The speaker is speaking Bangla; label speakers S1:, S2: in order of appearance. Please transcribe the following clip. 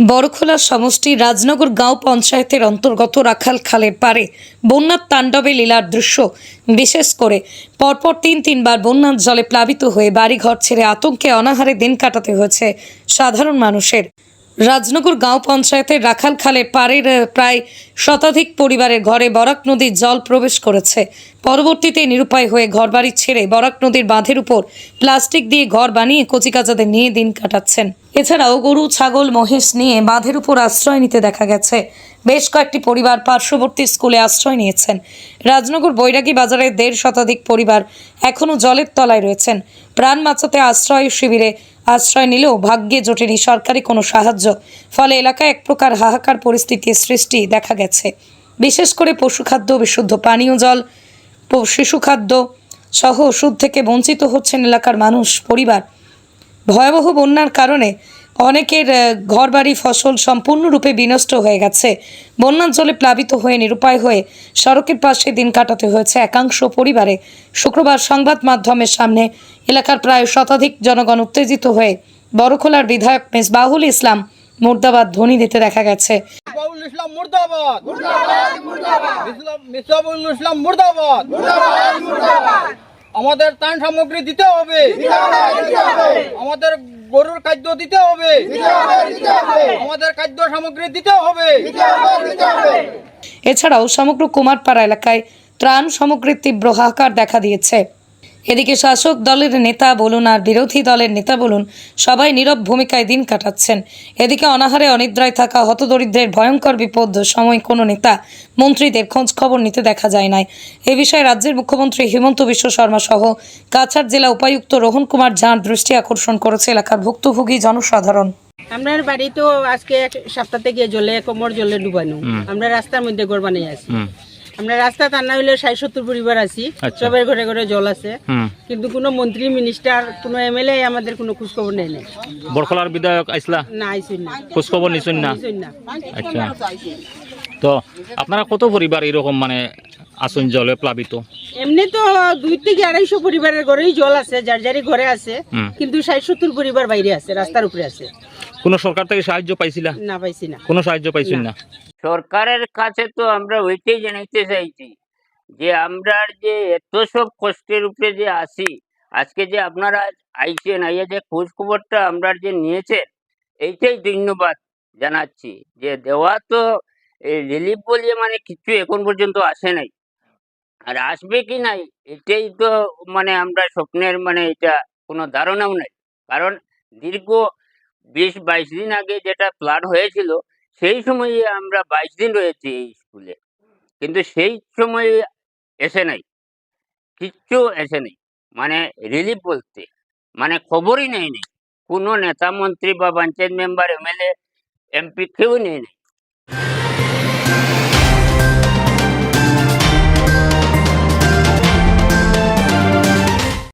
S1: বড়খোলা সমষ্টি রাজনগর গাঁও পঞ্চায়েতের অন্তর্গত রাখাল খালের পারে বন্যার তাণ্ডবে লীলার দৃশ্য। বিশেষ করে পরপর তিন তিনবার বন্যার জলে প্লাবিত হয়ে বাড়িঘর ছেড়ে আতঙ্কে অনাহারে দিন কাটাতে হয়েছে সাধারণ মানুষের। রাজনগর গাঁও পঞ্চায়েতের রাখাল খালে পাড়ের প্রায় শতাধিক পরিবারের ঘরে বরাক নদীর জল প্রবেশ করেছে। পরবর্তীতে নিরুপায় হয়ে ঘরবাড়ি ছেড়ে বরাক নদীর বাঁধের উপর প্লাস্টিক দিয়ে ঘর বানিয়ে কচিকাচাদের নিয়ে দিন কাটাচ্ছেন। এছাড়াও গরু, ছাগল, মহিষ নিয়ে বাঁধের উপর আশ্রয় নিতে দেখা গেছে। বেশ কয়েকটি পরিবার পার্শ্ববর্তী স্কুলে আশ্রয় নিয়েছেন। রাজনগর বৈরাগী বাজারের দেড় শতাধিক পরিবার এখনও জলের তলায় রয়েছেন। প্রাণ বাঁচাতে আশ্রয় শিবিরে আশ্রয় নিলেও ভাগ্যে জোটেনি সরকারি কোনো সাহায্য। ফলে এলাকায় এক প্রকার হাহাকার পরিস্থিতির সৃষ্টি দেখা গেছে। বিশেষ করে পশুখাদ্য বিশুদ্ধ পানীয় জল প- শিশু খাদ্য সহ ওষুধ থেকে বঞ্চিত হচ্ছেন এলাকার মানুষ, পরিবার। ভয়াবহ বন্যার কারণে অনেকের ঘরবাড়ি, ফসল সম্পূর্ণরূপে বিনষ্ট হয়ে গেছে। বন্যার জলে প্লাবিত হয়ে নিরুপায় হয়ে সড়কের পাশে দিন কাটাতে হয়েছে একাংশ পরিবারে। শুক্রবার সংবাদ মাধ্যমের সামনে এলাকার প্রায় শতাধিক জনগণ উত্তেজিত হয়ে বড়খোলার বিধায়ক মেস মেজবাহুল ইসলাম মুর্দাবাদ ধ্বনি দিতে দেখা গেছে।
S2: মুর্দাবাদ! আমাদের ত্রাণ সামগ্রী দিতে হবে। আমাদের গরুর খাদ্য দিতে হবে। আমাদের খাদ্য সামগ্রী দিতে হবে।
S1: এছাড়াও সমগ্র কুমারপাড়া এলাকায় ত্রাণ সামগ্রীর তীব্র হাহাকার দেখা দিয়েছে। এদিকে শাসক দলের নেতা বলুন আর বিরোধী দলের নেতা বলুন সবাই নীরব ভূমিকায় দিন কাটাচ্ছেন। এদিকে অনাহারে অনিদ্রায় থাকা হতদরিদ্রের ভয়ঙ্কর বিপদ সময় কোনো নেতা মন্ত্রীদের খোঁজ খবর নিতে দেখা যায় নাই। এ বিষয়ে রাজ্যের মুখ্যমন্ত্রী হিমন্ত বিশ্ব শর্মা সহ কাছাড় জেলা উপায়ুক্ত রোহন কুমার ঝাঁর দৃষ্টি আকর্ষণ করেছে এলাকার ভুক্তভোগী জনসাধারণ।
S3: আপনার বাড়ি তো আজকে এক সপ্তাহ থেকে জলে কোমর জলে ডুবানো। আমরা রাস্তার মধ্যে বানিয়ে আছি। আমরা রাস্তা টানা হইলে ষাট সত্তর পরিবার আছি।
S4: আচ্ছা।
S3: সবাই ঘরে ঘরে জল আছে। কিন্তু কোনো মন্ত্রী মিনিস্টার কোনো এমএলএ আমাদের কোনো খোঁজ খবর নেই। নাই
S4: বরখলার বিধায়ক আইসলা?
S3: না আইসুন না।
S4: খোঁজ খবর নিছেন না। আচ্ছা। তো আপনারা কত পরিবার এরকম মানে আসুন জলে প্লাবিত?
S3: এমনি তো দুই থেকে আড়াইশো পরিবারের ঘরেই জল আছে যার যারই ঘরে আছে। কিন্তু ষাট সত্তর পরিবার বাইরে আছে রাস্তার উপরে আছে।
S4: কোনো সরকার থেকে সাহায্য পাইছিলা?
S3: না পাইছি না
S4: কোনো সাহায্য পাইছেন না।
S5: সরকারের কাছে তো আমরা ওইটাই জানাইতে চাইছি যে আমরা যে এত সব কষ্টের উপরে যে আসি আজকে যে আপনারা আইসেন আইয়া যে খোঁজ খবরটা আমরা যে নিয়েছেন এইটাই ধন্যবাদ জানাচ্ছি যে দেওয়া তো রিলিফ বলিয়ে মানে কিছু এখন পর্যন্ত আসে নাই। আর আসবে কি নাই এটাই তো মানে আমরা স্বপ্নের মানে এটা কোনো ধারণাও নাই। কারণ দীর্ঘ বিশ বাইশ দিন আগে যেটা প্ল্যান হয়েছিল, সেই সময়ে আমরা বাইশ দিন রয়েছি এই স্কুলে কিন্তু সেই সময়ে এসে নাই। কিচ্ছু এসে নেই। মানে রিলিফ বলতে মানে খবরই নেই নেই। কোনো নেতা মন্ত্রী বা পঞ্চায়েত মেম্বার এমএলএ এমপি কেউ নেই নেই।